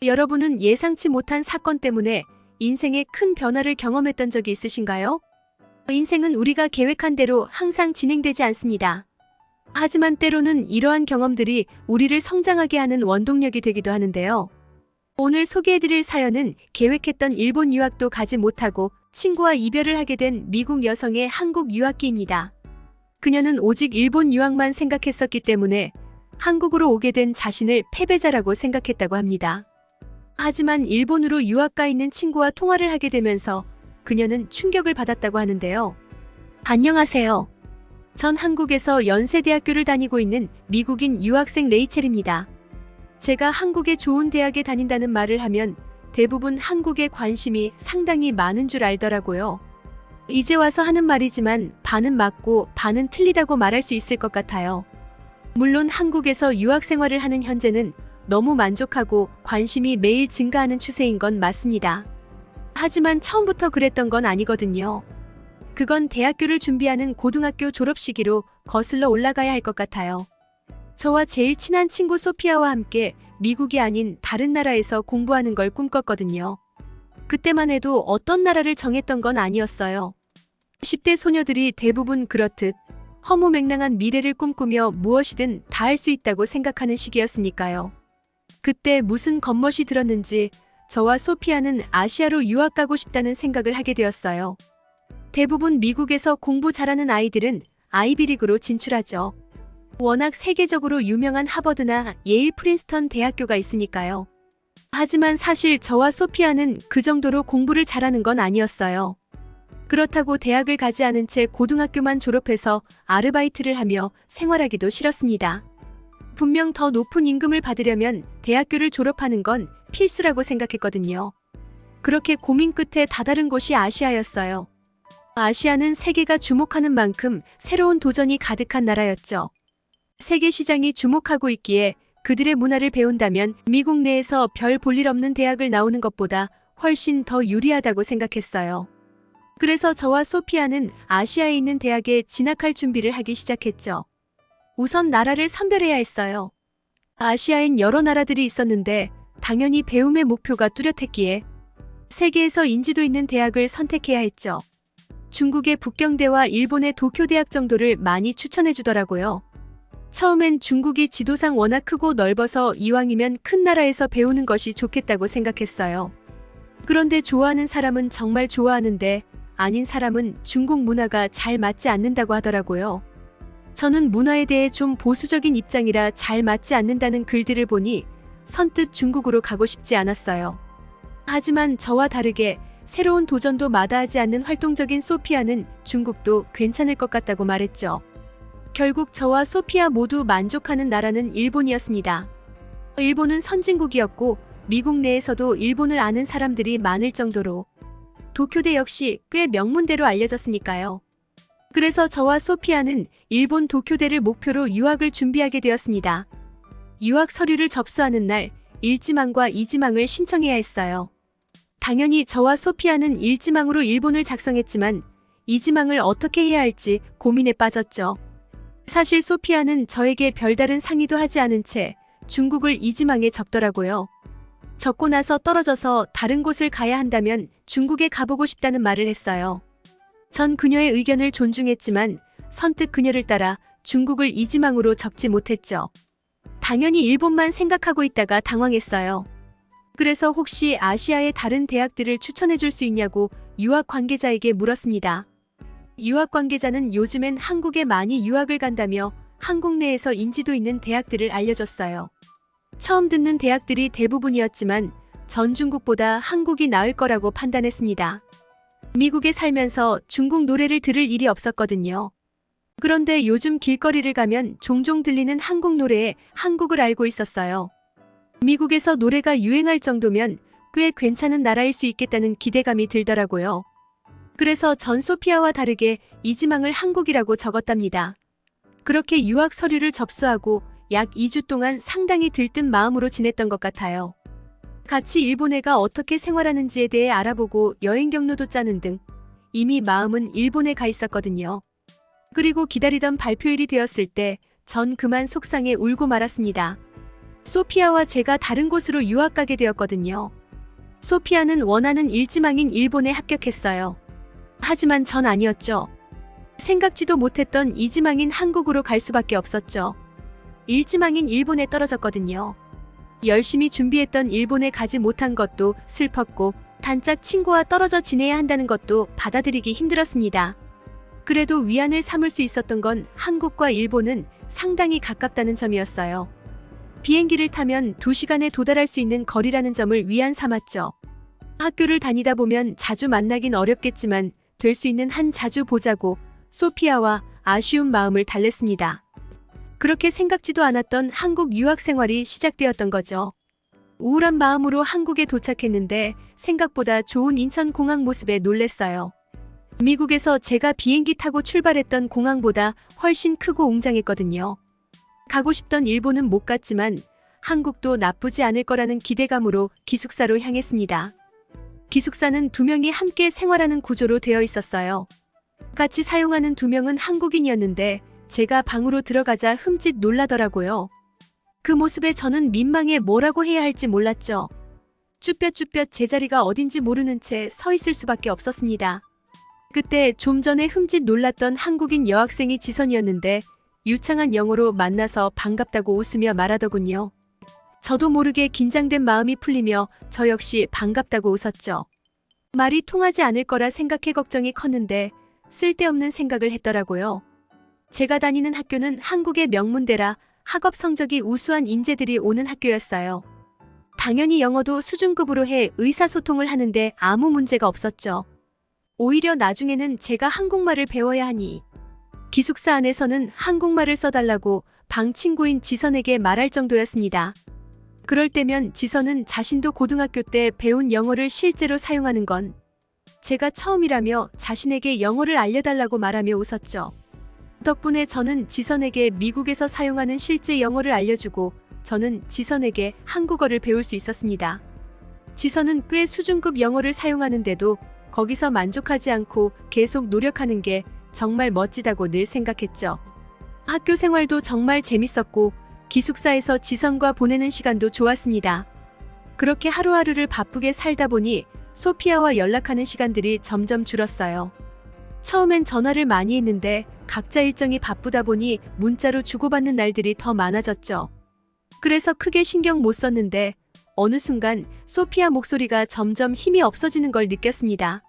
여러분은 예상치 못한 사건 때문에 인생에 큰 변화를 경험했던 적이 있으신가요? 인생은 우리가 계획한 대로 항상 진행되지 않습니다. 하지만 때로는 이러한 경험들이 우리를 성장하게 하는 원동력이 되기도 하는데요. 오늘 소개해드릴 사연은 계획했던 일본 유학도 가지 못하고 친구와 이별을 하게 된 미국 여성의 한국 유학기입니다. 그녀는 오직 일본 유학만 생각했었기 때문에 한국으로 오게 된 자신을 패배자라고 생각했다고 합니다. 하지만 일본으로 유학 가 있는 친구와 통화를 하게 되면서 그녀는 충격을 받았다고 하는데요. 안녕하세요. 전 한국에서 연세대학교를 다니고 있는 미국인 유학생 레이첼입니다. 제가 한국의 좋은 대학에 다닌다는 말을 하면 대부분 한국에 관심이 상당히 많은 줄 알더라고요. 이제 와서 하는 말이지만 반은 맞고 반은 틀리다고 말할 수 있을 것 같아요. 물론 한국에서 유학 생활을 하는 현재는 너무 만족하고 관심이 매일 증가하는 추세인 건 맞습니다. 하지만 처음부터 그랬던 건 아니거든요. 그건 대학교를 준비하는 고등학교 졸업 시기로 거슬러 올라가야 할 것 같아요. 저와 제일 친한 친구 소피아와 함께 미국이 아닌 다른 나라에서 공부하는 걸 꿈꿨거든요. 그때만 해도 어떤 나라를 정했던 건 아니었어요. 10대 소녀들이 대부분 그렇듯 허무맹랑한 미래를 꿈꾸며 무엇이든 다 할 수 있다고 생각하는 시기였으니까요. 그때 무슨 겉멋이 들었는지 저와 소피아는 아시아로 유학 가고 싶다는 생각을 하게 되었어요. 대부분 미국에서 공부 잘하는 아이들은 아이비리그로 진출하죠. 워낙 세계적으로 유명한 하버드나 예일 프린스턴 대학교가 있으니까요. 하지만 사실 저와 소피아는 그 정도로 공부를 잘하는 건 아니었어요. 그렇다고 대학을 가지 않은 채 고등학교만 졸업해서 아르바이트를 하며 생활하기도 싫었습니다. 분명 더 높은 임금을 받으려면 대학교를 졸업하는 건 필수라고 생각했거든요. 그렇게 고민 끝에 다다른 곳이 아시아였어요. 아시아는 세계가 주목하는 만큼 새로운 도전이 가득한 나라였죠. 세계 시장이 주목하고 있기에 그들의 문화를 배운다면 미국 내에서 별 볼 일 없는 대학을 나오는 것보다 훨씬 더 유리하다고 생각했어요. 그래서 저와 소피아는 아시아에 있는 대학에 진학할 준비를 하기 시작했죠. 우선 나라를 선별해야 했어요. 아시아엔 여러 나라들이 있었는데 당연히 배움의 목표가 뚜렷했기에 세계에서 인지도 있는 대학을 선택해야 했죠. 중국의 북경대와 일본의 도쿄대학 정도를 많이 추천해 주더라고요. 처음엔 중국이 지도상 워낙 크고 넓어서 이왕이면 큰 나라에서 배우는 것이 좋겠다고 생각했어요. 그런데 좋아하는 사람은 정말 좋아하는데 아닌 사람은 중국 문화가 잘 맞지 않는다고 하더라고요. 저는 문화에 대해 좀 보수적인 입장이라 잘 맞지 않는다는 글들을 보니 선뜻 중국으로 가고 싶지 않았어요. 하지만 저와 다르게 새로운 도전도 마다하지 않는 활동적인 소피아는 중국도 괜찮을 것 같다고 말했죠. 결국 저와 소피아 모두 만족하는 나라는 일본이었습니다. 일본은 선진국이었고 미국 내에서도 일본을 아는 사람들이 많을 정도로 도쿄대 역시 꽤 명문대로 알려졌으니까요. 그래서 저와 소피아는 일본 도쿄대를 목표로 유학을 준비하게 되었습니다. 유학 서류를 접수하는 날 일지망과 이지망을 신청해야 했어요. 당연히 저와 소피아는 일지망으로 일본을 작성했지만 이지망을 어떻게 해야 할지 고민에 빠졌죠. 사실 소피아는 저에게 별다른 상의도 하지 않은 채 중국을 이지망에 적더라고요. 적고 나서 떨어져서 다른 곳을 가야 한다면 중국에 가보고 싶다는 말을 했어요. 전 그녀의 의견을 존중했지만 선뜻 그녀를 따라 중국을 이지망으로 적지 못했죠. 당연히 일본만 생각하고 있다가 당황했어요. 그래서 혹시 아시아의 다른 대학들을 추천해 줄 수 있냐고 유학 관계자에게 물었습니다. 유학 관계자는 요즘엔 한국에 많이 유학을 간다며 한국 내에서 인지도 있는 대학들을 알려줬어요. 처음 듣는 대학들이 대부분이었지만 전 중국보다 한국이 나을 거라고 판단했습니다. 미국에 살면서 중국 노래를 들을 일이 없었거든요. 그런데 요즘 길거리를 가면 종종 들리는 한국 노래에 한국을 알고 있었어요. 미국에서 노래가 유행할 정도면 꽤 괜찮은 나라일 수 있겠다는 기대감이 들더라고요. 그래서 전 소피아와 다르게 이 지망을 한국이라고 적었답니다. 그렇게 유학 서류를 접수하고 약 2주 동안 상당히 들뜬 마음으로 지냈던 것 같아요. 같이 일본애가 어떻게 생활하는지에 대해 알아보고 여행 경로도 짜는 등 이미 마음은 일본에 가 있었거든요. 그리고 기다리던 발표일이 되었을 때 전 그만 속상해 울고 말았습니다. 소피아와 제가 다른 곳으로 유학 가게 되었거든요. 소피아는 원하는 일지망인 일본에 합격했어요. 하지만 전 아니었죠. 생각지도 못했던 이지망인 한국으로 갈 수밖에 없었죠. 일지망인 일본에 떨어졌거든요. 열심히 준비했던 일본에 가지 못한 것도 슬펐고 단짝 친구와 떨어져 지내야 한다는 것도 받아들이기 힘들었습니다. 그래도 위안을 삼을 수 있었던 건 한국과 일본은 상당히 가깝다는 점이었어요. 비행기를 타면 2시간에 도달할 수 있는 거리라는 점을 위안 삼았죠. 학교를 다니다 보면 자주 만나긴 어렵겠지만 될 수 있는 한 자주 보자고 소피아와 아쉬운 마음을 달랬습니다. 그렇게 생각지도 않았던 한국 유학 생활이 시작되었던 거죠. 우울한 마음으로 한국에 도착했는데 생각보다 좋은 인천공항 모습에 놀랬어요. 미국에서 제가 비행기 타고 출발했던 공항보다 훨씬 크고 웅장했거든요. 가고 싶던 일본은 못 갔지만 한국도 나쁘지 않을 거라는 기대감으로 기숙사로 향했습니다. 기숙사는 두 명이 함께 생활하는 구조로 되어 있었어요. 같이 사용하는 두 명은 한국인이었는데 제가 방으로 들어가자 흠칫 놀라더라고요. 그 모습에 저는 민망해 뭐라고 해야 할지 몰랐죠. 쭈뼛쭈뼛 제자리가 어딘지 모르는 채 서 있을 수밖에 없었습니다. 그때 좀 전에 흠칫 놀랐던 한국인 여학생이 지선이었는데 유창한 영어로 만나서 반갑다고 웃으며 말하더군요. 저도 모르게 긴장된 마음이 풀리며 저 역시 반갑다고 웃었죠. 말이 통하지 않을 거라 생각해 걱정이 컸는데 쓸데없는 생각을 했더라고요. 제가 다니는 학교는 한국의 명문대라 학업 성적이 우수한 인재들이 오는 학교였어요. 당연히 영어도 수준급으로 해 의사소통을 하는데 아무 문제가 없었죠. 오히려 나중에는 제가 한국말을 배워야 하니 기숙사 안에서는 한국말을 써달라고 방 친구인 지선에게 말할 정도였습니다. 그럴 때면 지선은 자신도 고등학교 때 배운 영어를 실제로 사용하는 건 제가 처음이라며 자신에게 영어를 알려달라고 말하며 웃었죠. 덕분에 저는 지선에게 미국에서 사용하는 실제 영어를 알려주고 저는 지선에게 한국어를 배울 수 있었습니다. 지선은 꽤 수준급 영어를 사용하는데도 거기서 만족하지 않고 계속 노력하는 게 정말 멋지다고 늘 생각했죠. 학교 생활도 정말 재밌었고 기숙사에서 지선과 보내는 시간도 좋았습니다. 그렇게 하루하루를 바쁘게 살다 보니 소피아와 연락하는 시간들이 점점 줄었어요. 처음엔 전화를 많이 했는데 각자 일정이 바쁘다 보니 문자로 주고받는 날들이 더 많아졌죠. 그래서 크게 신경 못 썼는데 어느 순간 소피아 목소리가 점점 힘이 없어지는 걸 느꼈습니다.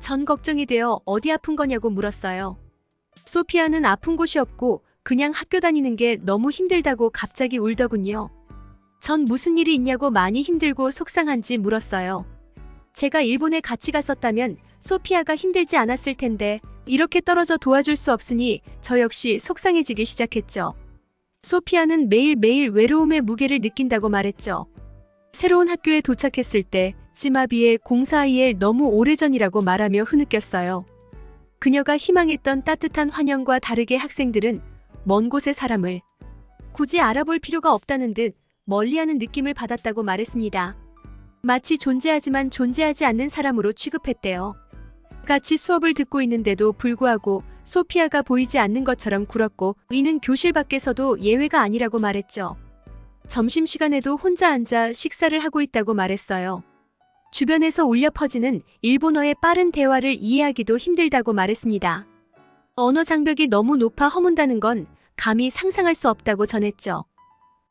전 걱정이 되어 어디 아픈 거냐고 물었어요. 소피아는 아픈 곳이 없고 그냥 학교 다니는 게 너무 힘들다고 갑자기 울더군요. 전 무슨 일이 있냐고 많이 힘들고 속상한지 물었어요. 제가 일본에 같이 갔었다면 소피아가 힘들지 않았을 텐데 이렇게 떨어져 도와줄 수 없으니 저 역시 속상해지기 시작했죠. 소피아는 매일매일 외로움의 무게를 느낀다고 말했죠. 새로운 학교에 도착했을 때 찌마비에 공사이엘 너무 오래전이라고 말하며 흐느꼈어요. 그녀가 희망했던 따뜻한 환영과 다르게 학생들은 먼 곳의 사람을 굳이 알아볼 필요가 없다는 듯 멀리하는 느낌을 받았다고 말했습니다. 마치 존재하지만 존재하지 않는 사람으로 취급했대요. 같이 수업을 듣고 있는데도 불구하고 소피아가 보이지 않는 것처럼 굴었고 이는 교실 밖에서도 예외가 아니라고 말했죠. 점심시간에도 혼자 앉아 식사를 하고 있다고 말했어요. 주변에서 울려 퍼지는 일본어의 빠른 대화를 이해하기도 힘들다고 말했습니다. 언어 장벽이 너무 높아 허문다는 건 감히 상상할 수 없다고 전했죠.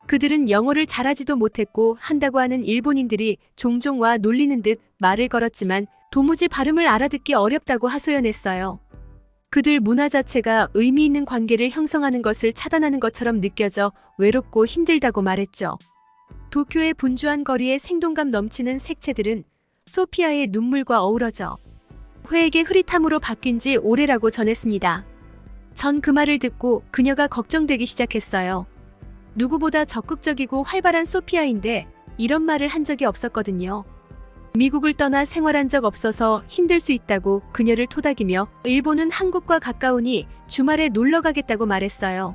그들은 영어를 잘하지도 못했고 한다고 하는 일본인들이 종종 와 놀리는 듯 말을 걸었지만 도무지 발음을 알아듣기 어렵다고 하소연했어요. 그들 문화 자체가 의미 있는 관계를 형성하는 것을 차단하는 것처럼 느껴져 외롭고 힘들다고 말했죠. 도쿄의 분주한 거리에 생동감 넘치는 색채들은 소피아의 눈물과 어우러져 회에게 흐릿함으로 바뀐 지 오래라고 전했습니다. 전 그 말을 듣고 그녀가 걱정되기 시작했어요. 누구보다 적극적이고 활발한 소피아인데 이런 말을 한 적이 없었거든요. 미국을 떠나 생활한 적 없어서 힘들 수 있다고 그녀를 토닥이며 일본은 한국과 가까우니 주말에 놀러 가겠다고 말했어요.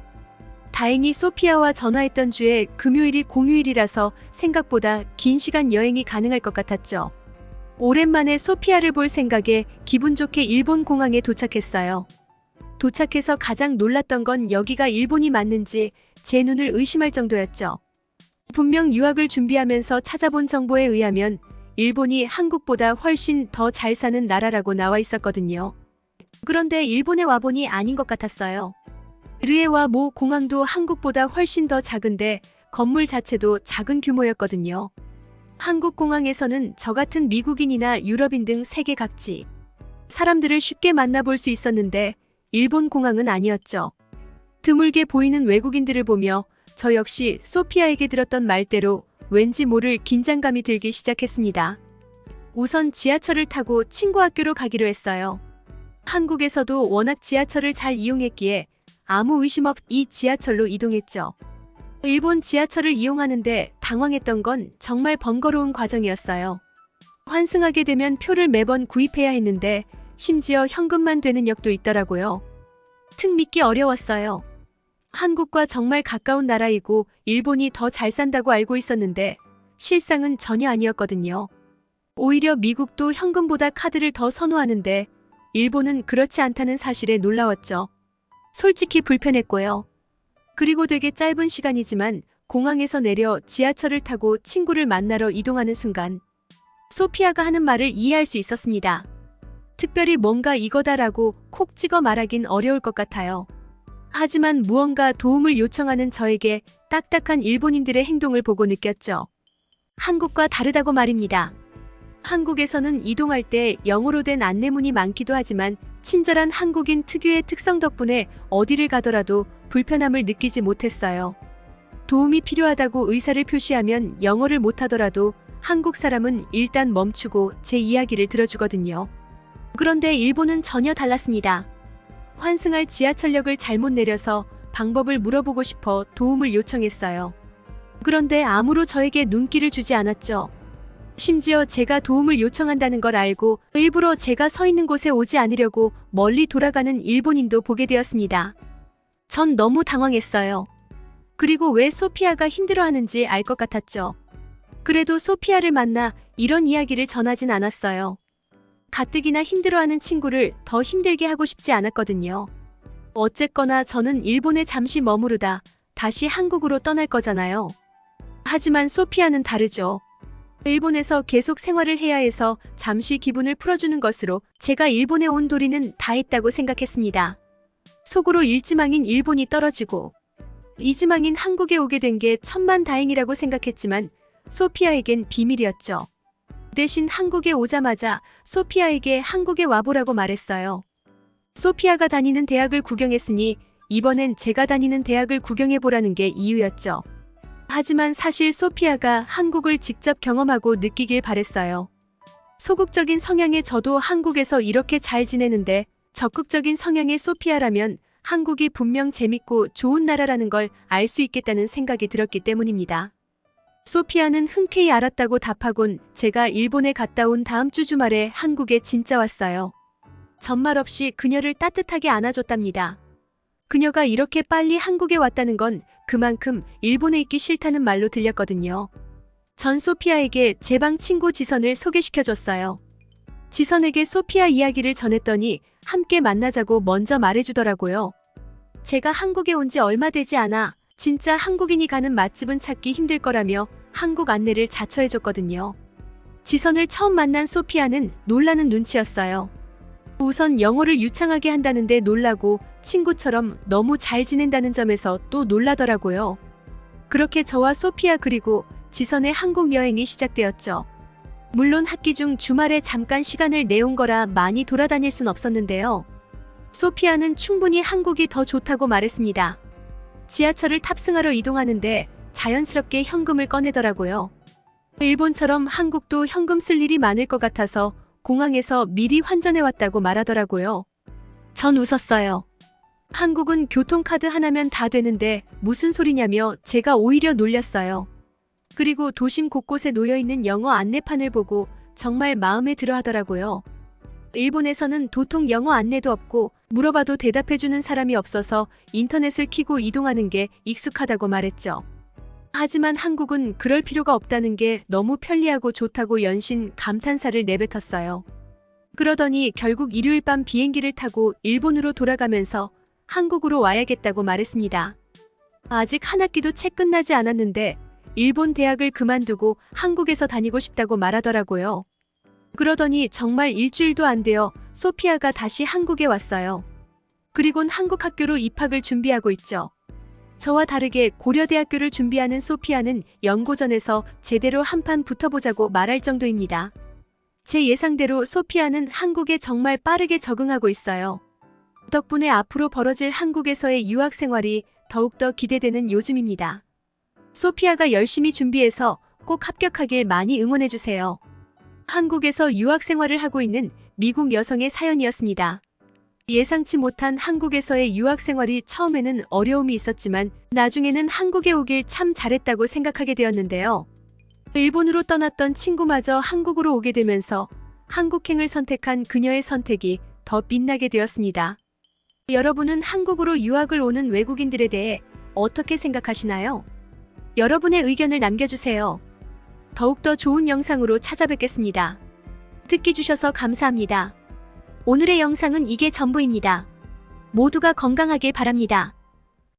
다행히 소피아와 전화했던 주에 금요일이 공휴일이라서 생각보다 긴 시간 여행이 가능할 것 같았죠. 오랜만에 소피아를 볼 생각에 기분 좋게 일본 공항에 도착했어요. 도착해서 가장 놀랐던 건 여기가 일본이 맞는지 제 눈을 의심할 정도였죠. 분명 유학을 준비하면서 찾아본 정보에 의하면 일본이 한국보다 훨씬 더 잘 사는 나라라고 나와 있었거든요. 그런데 일본에 와보니 아닌 것 같았어요. 르에와 모 공항도 한국보다 훨씬 더 작은데 건물 자체도 작은 규모였거든요. 한국 공항에서는 저 같은 미국인이나 유럽인 등 세계 각지 사람들을 쉽게 만나볼 수 있었는데 일본 공항은 아니었죠. 드물게 보이는 외국인들을 보며 저 역시 소피아에게 들었던 말대로 왠지 모를 긴장감이 들기 시작했습니다. 우선 지하철을 타고 친구 학교로 가기로 했어요. 한국에서도 워낙 지하철을 잘 이용했기에 아무 의심 없이 지하철로 이동했죠. 일본 지하철을 이용하는데 당황했던 건 정말 번거로운 과정이었어요. 환승하게 되면 표를 매번 구입해야 했는데 심지어 현금만 되는 역도 있더라고요. 특 믿기 어려웠어요. 한국과 정말 가까운 나라이고 일본이 더 잘 산다고 알고 있었는데 실상은 전혀 아니었거든요. 오히려 미국도 현금보다 카드를 더 선호하는데 일본은 그렇지 않다는 사실에 놀라웠죠. 솔직히 불편했고요. 그리고 되게 짧은 시간이지만 공항에서 내려 지하철을 타고 친구를 만나러 이동하는 순간 소피아가 하는 말을 이해할 수 있었습니다. 특별히 뭔가 이거다라고 콕 찍어 말하긴 어려울 것 같아요. 하지만 무언가 도움을 요청하는 저에게 딱딱한 일본인들의 행동을 보고 느꼈죠. 한국과 다르다고 말입니다. 한국에서는 이동할 때 영어로 된 안내문이 많기도 하지만 친절한 한국인 특유의 특성 덕분에 어디를 가더라도 불편함을 느끼지 못했어요. 도움이 필요하다고 의사를 표시하면 영어를 못하더라도 한국 사람은 일단 멈추고 제 이야기를 들어주거든요. 그런데 일본은 전혀 달랐습니다. 환승할 지하철역을 잘못 내려서 방법을 물어보고 싶어 도움을 요청했어요. 그런데 아무로 저에게 눈길을 주지 않았죠. 심지어 제가 도움을 요청한다는 걸 알고 일부러 제가 서 있는 곳에 오지 않으려고 멀리 돌아가는 일본인도 보게 되었습니다. 전 너무 당황했어요. 그리고 왜 소피아가 힘들어하는지 알 것 같았죠. 그래도 소피아를 만나 이런 이야기를 전하진 않았어요. 가뜩이나 힘들어하는 친구를 더 힘들게 하고 싶지 않았거든요. 어쨌거나 저는 일본에 잠시 머무르다 다시 한국으로 떠날 거잖아요. 하지만 소피아는 다르죠. 일본에서 계속 생활을 해야 해서 잠시 기분을 풀어주는 것으로 제가 일본에 온 도리는 다 했다고 생각했습니다. 속으로 일지망인 일본이 떨어지고 이지망인 한국에 오게 된 게 천만 다행이라고 생각했지만 소피아에겐 비밀이었죠. 대신 한국에 오자마자 소피아에게 한국에 와보라고 말했어요. 소피아가 다니는 대학을 구경했으니 이번엔 제가 다니는 대학을 구경해보라는 게 이유였죠. 하지만 사실 소피아가 한국을 직접 경험하고 느끼길 바랬어요. 소극적인 성향의 저도 한국에서 이렇게 잘 지내는데 적극적인 성향의 소피아라면 한국이 분명 재밌고 좋은 나라라는 걸 알 수 있겠다는 생각이 들었기 때문입니다. 소피아는 흔쾌히 알았다고 답하곤 제가 일본에 갔다 온 다음 주 주말에 한국에 진짜 왔어요. 전말 없이 그녀를 따뜻하게 안아줬답니다. 그녀가 이렇게 빨리 한국에 왔다는 건 그만큼 일본에 있기 싫다는 말로 들렸거든요. 전 소피아에게 제 방 친구 지선을 소개시켜줬어요. 지선에게 소피아 이야기를 전했더니 함께 만나자고 먼저 말해주더라고요. 제가 한국에 온 지 얼마 되지 않아 진짜 한국인이 가는 맛집은 찾기 힘들 거라며 한국 안내를 자처해줬거든요. 지선을 처음 만난 소피아는 놀라는 눈치였어요. 우선 영어를 유창하게 한다는데 놀라고 친구처럼 너무 잘 지낸다는 점에서 또 놀라더라고요. 그렇게 저와 소피아 그리고 지선의 한국 여행이 시작되었죠. 물론 학기 중 주말에 잠깐 시간을 내온 거라 많이 돌아다닐 순 없었는데요. 소피아는 충분히 한국이 더 좋다고 말했습니다. 지하철을 탑승하러 이동하는데 자연스럽게 현금을 꺼내더라고요. 일본처럼 한국도 현금 쓸 일이 많을 것 같아서 공항에서 미리 환전해 왔다고 말하더라고요. 전 웃었어요. 한국은 교통카드 하나면 다 되는데 무슨 소리냐며 제가 오히려 놀렸어요. 그리고 도심 곳곳에 놓여 있는 영어 안내판을 보고 정말 마음에 들어 하더라고요. 일본에서는 도통 영어 안내도 없고 물어봐도 대답해주는 사람이 없어서 인터넷을 키고 이동하는 게 익숙하다고 말했죠. 하지만 한국은 그럴 필요가 없다는 게 너무 편리하고 좋다고 연신 감탄사를 내뱉었어요. 그러더니 결국 일요일 밤 비행기를 타고 일본으로 돌아가면서 한국으로 와야겠다고 말했습니다. 아직 한 학기도 채 끝나지 않았는데 일본 대학을 그만두고 한국에서 다니고 싶다고 말하더라고요. 그러더니 정말 일주일도 안 되어 소피아가 다시 한국에 왔어요. 그리곤 한국 학교로 입학을 준비하고 있죠. 저와 다르게 고려대학교를 준비하는 소피아는 연고전에서 제대로 한판 붙어보자고 말할 정도입니다. 제 예상대로 소피아는 한국에 정말 빠르게 적응하고 있어요. 덕분에 앞으로 벌어질 한국에서의 유학 생활이 더욱더 기대되는 요즘입니다. 소피아가 열심히 준비해서 꼭 합격하길 많이 응원해주세요. 한국에서 유학 생활을 하고 있는 미국 여성의 사연이었습니다. 예상치 못한 한국에서의 유학 생활이 처음에는 어려움이 있었지만 나중에는 한국에 오길 참 잘했다고 생각하게 되었는데요. 일본으로 떠났던 친구마저 한국으로 오게 되면서 한국행을 선택한 그녀의 선택이 더 빛나게 되었습니다. 여러분은 한국으로 유학을 오는 외국인들에 대해 어떻게 생각하시나요? 여러분의 의견을 남겨주세요. 더욱더 좋은 영상으로 찾아뵙겠습니다. 듣기 주셔서 감사합니다. 오늘의 영상은 이게 전부입니다. 모두가 건강하길 바랍니다.